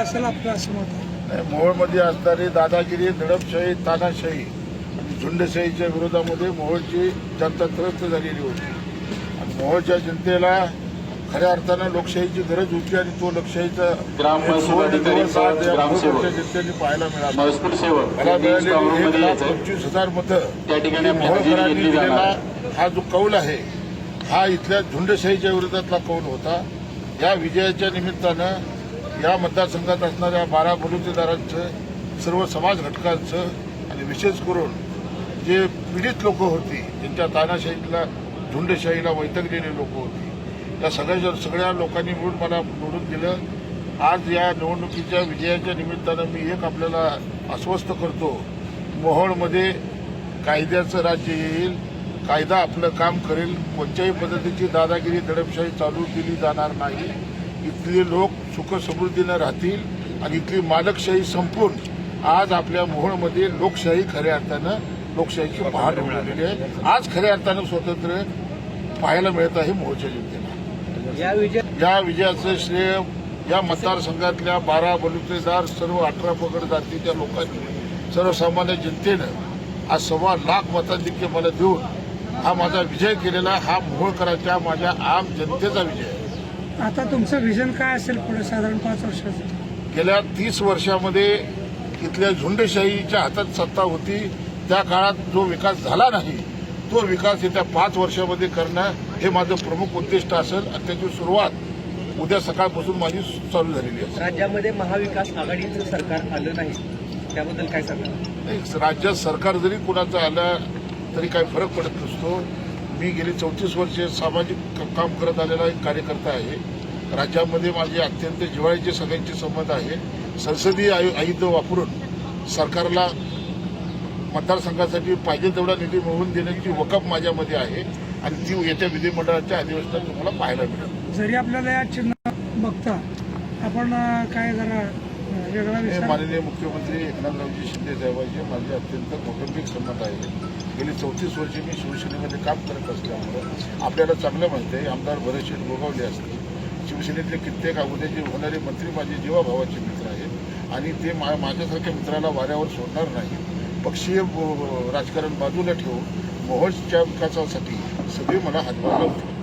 असेल आपलं असं मत आहे. मोहोळमध्ये असणारी दादागिरी दडपशाही तानाशाही आणि झुंडशाहीच्या विरोधामध्ये मोहोळची जनता त्रस्त झालेली होती. आणि मोहोळच्या जनतेला खऱ्या अर्थानं लोकशाहीची गरज होती आणि तो लोकशाहीचा अधिकारी ग्रामसेवक. जनतेने पाहायला मिळाला. महसूल सेवक. मला यांनी मिळालेली एक स्ट्रॉंगरूममध्ये लाख यायचं पंचवीस हजार मतं त्या ठिकाणी आपली हजेरी मोहोळकरांनी घेतली दिलेला. हा जो कौल आहे हा इथल्या झुंडशाहीच्या विरोधातला कौल होता. या विजयाच्या निमित्तानं या मतदारसंघात असणाऱ्या बारा बलुतेदारांचं सर्व समाज घटकांचं आणि विशेष करून जे पीडित लोक होती ज्यांच्या तानाशाहीला झुंडशाहीला वैतकलेली लोक होती या सगळ्या सगळ्या लोकांनी मिळून मला निवडून दिलं. आज या निवडणुकीच्या विजयाच्या निमित्तानं मी एक आपल्याला अस्वस्थ करतो. मोहोळमध्ये कायद्याचं राज्य येईल कायदा आपलं काम करेल कोणत्याही पद्धतीची दादागिरी दडपशाही चालू केली जाणार नाही. इथले लोक सुखसमृद्धीनं राहतील आणि इथली मालकशाही संपून आज आपल्या मोहोळमध्ये लोकशाही खऱ्या अर्थानं लोकशाहीची पहाट मिळालेली आहे. आज खऱ्या अर्थानं स्वातंत्र्य पाहायला मिळत आहे मोहोळच्या जनतेला. या विजय या विजयाचं श्रेय या मतदारसंघातल्या बारा बलुतेदार सर्व अठरा पगड जातीच्या लोकांनी सर्वसामान्य जनतेनं आज सव्वा लाख मताधिक्य मला देऊन हा माझा विजय केलेला हा मोहोळकरांच्या माझ्या आम जनतेचा विजय आहे. आता तुमचं विजन काय असेल पुढे साधारण पाच वर्षाचं? गेल्या तीस वर्षामध्ये इथल्या झुंडशाहीच्या हातात सत्ता होती. त्या काळात जो विकास झाला नाही तो विकास येत्या पाच वर्षामध्ये करणं हे माझं प्रमुख उद्दिष्ट असेल. आणि त्याची सुरुवात उद्या सकाळपासून माझी चालू झालेली आहे. राज्यामध्ये महाविकास आघाडीचं सरकार आलं नाही त्याबद्दल काय नाही, राज्यात सरकार जरी कुणाचं आलं तरी काही फरक पडत नसतो. मी गेली चौतीस वर्षे सामाजिक काम करत आलेला एक कार्यकर्ता आहे. राज्यामध्ये माझे अत्यंत जिव्हाळ्याचे सगळ्यांचे संबंध आहे. संसदीय आयु आयुध वापरून सरकारला मतदारसंघासाठी पाहिजे तेवढा निधी मिळवून देण्याची वकफ माझ्यामध्ये आहे आणि ती येत्या विधिमंडळाच्या अधिवेशनात तुम्हाला पाहायला मिळेल. जरी आपल्याला या चिन्ह बघता आपण काय जरा हे माननीय मुख्यमंत्री एकनाथरावजी शिंदे साहेबांचे माझे अत्यंत कौटुंबिक संबंध आहे. गेली चौतीस वर्षे मी शिवसेनेमध्ये काम करत असल्यामुळं आपल्याला चांगलं माहिती आहे. आमदार भरतशेठ गोगावले असतील. शिवसेनेतले कित्येक अगोदरचे होणारे मंत्री माझे जीवाभावाचे मित्र आहेत आणि ते मा माझ्यासारख्या मित्राला वाऱ्यावर सोडणार नाही. पक्षीय राजकारण बाजूला ठेवून मोहोळच्या विकासासाठी सगळे मला हातभार लावतील.